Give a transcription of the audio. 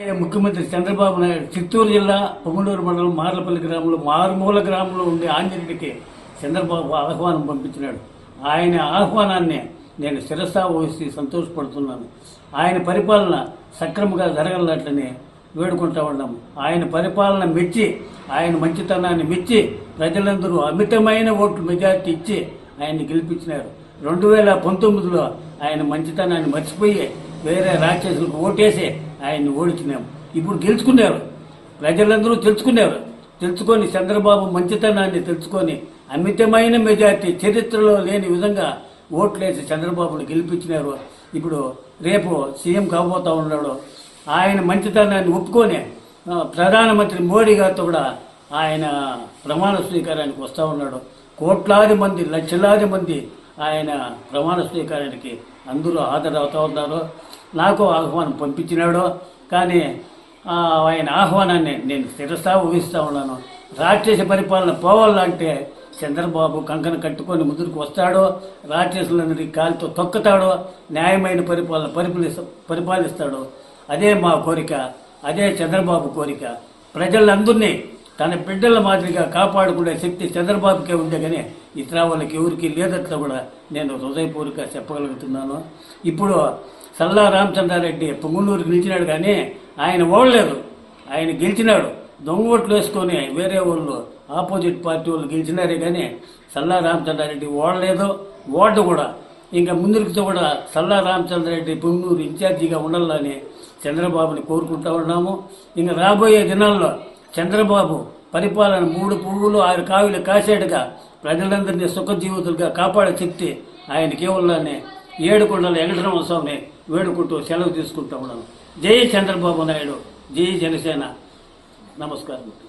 ముఖ్యమంత్రి చంద్రబాబు నాయుడు చిత్తూరు జిల్లా పొంగనూరు మండలం మార్లపల్లి గ్రామంలో మారుమూల గ్రామంలో ఉండే ఆంజనేయుడికి చంద్రబాబు ఆహ్వానం పంపించినాడు. ఆయన ఆహ్వానాన్ని నేను శిరసా సంతోషపడుతున్నాను. ఆయన పరిపాలన సక్రమంగా జరగలట్లని వేడుకుంటా ఉన్నాము ఆయన పరిపాలన మెచ్చి ఆయన మంచితనాన్ని మెచ్చి ప్రజలందరూ అమితమైన ఓట్లు మెజార్టీ ఇచ్చి ఆయన్ని గెలిపించినారు. రెండు వేల పంతొమ్మిదిలో ఆయన మంచితనాన్ని మర్చిపోయి వేరే రాక్షసులకు ఓటేసి ఆయన్ని ఓడించినాము ఇప్పుడు గెలుచుకున్నారు ప్రజలందరూ తెలుసుకున్నారు తెలుసుకొని చంద్రబాబు మంచితనాన్ని తెలుసుకొని అమితమైన మెజార్టీ చరిత్రలో లేని విధంగా ఓట్లేసి చంద్రబాబును గెలిపించినారు. ఇప్పుడు రేపు సీఎం కాబోతా ఉన్నాడు. ఆయన మంచితనాన్ని ఒప్పుకొని ప్రధానమంత్రి మోడీ గారితో కూడా ఆయన ప్రమాణ స్వీకారానికి వస్తూ ఉన్నాడు. కోట్లాది మంది లక్షలాది మంది ఆయన ప్రమాణ స్వీకారానికి అందరూ హాజరవుతూ ఉన్నారో. నాకు ఆహ్వానం పంపించినాడో. కానీ ఆయన ఆహ్వానాన్ని నేను స్థిరస్థా ఊహిస్తూ ఉన్నాను. రాక్షస పరిపాలన పోవాలంటే చంద్రబాబు కంకణ కట్టుకొని ముందుకు వస్తాడో. రాక్షసులందరి కాలితో తొక్కుతాడో. న్యాయమైన పరిపాలన పరిపాలిస్త పరిపాలిస్తాడో. అదే మా కోరిక. అదే చంద్రబాబు కోరిక. ప్రజలందరినీ తన బిడ్డల మాదిరిగా కాపాడుకునే శక్తి చంద్రబాబుకే ఉండే కానీ ఇతర వాళ్ళకి ఎవరికి లేదట్లా కూడా నేను హృదయపూర్వక చెప్పగలుగుతున్నాను. ఇప్పుడు సల్లా రామచంద్రారెడ్డి పొంగునూరు గెలిచినాడు కానీ ఆయన ఓడలేదు. ఆయన గెలిచినాడు. దొంగ ఓట్లు వేసుకొని వేరే వాళ్ళు ఆపోజిట్ పార్టీ వాళ్ళు గెలిచినారే కానీ సల్లా రామచంద్రారెడ్డి ఓడలేదు. ఓడ కూడా. ఇంకా ముందుకు కూడా సల్లా రామచంద్రారెడ్డి పొంగునూరు ఇన్ఛార్జిగా ఉండాలని చంద్రబాబుని కోరుకుంటూ ఉన్నాము. ఇంకా రాబోయే దినాల్లో చంద్రబాబు పరిపాలన మూడు పువ్వులు ఆరు కావిలు కాసేటగా ప్రజలందరినీ సుఖ జీవితులుగా కాపాడే శక్తి ఆయనకి ఇవ్వాలని ఏడుకొండల వెంకటరమణ స్వామిని వేడుకుంటూ సెలవు తీసుకుంటా ఉన్నాను. జై చంద్రబాబు నాయుడు జై జనసేన. నమస్కారం.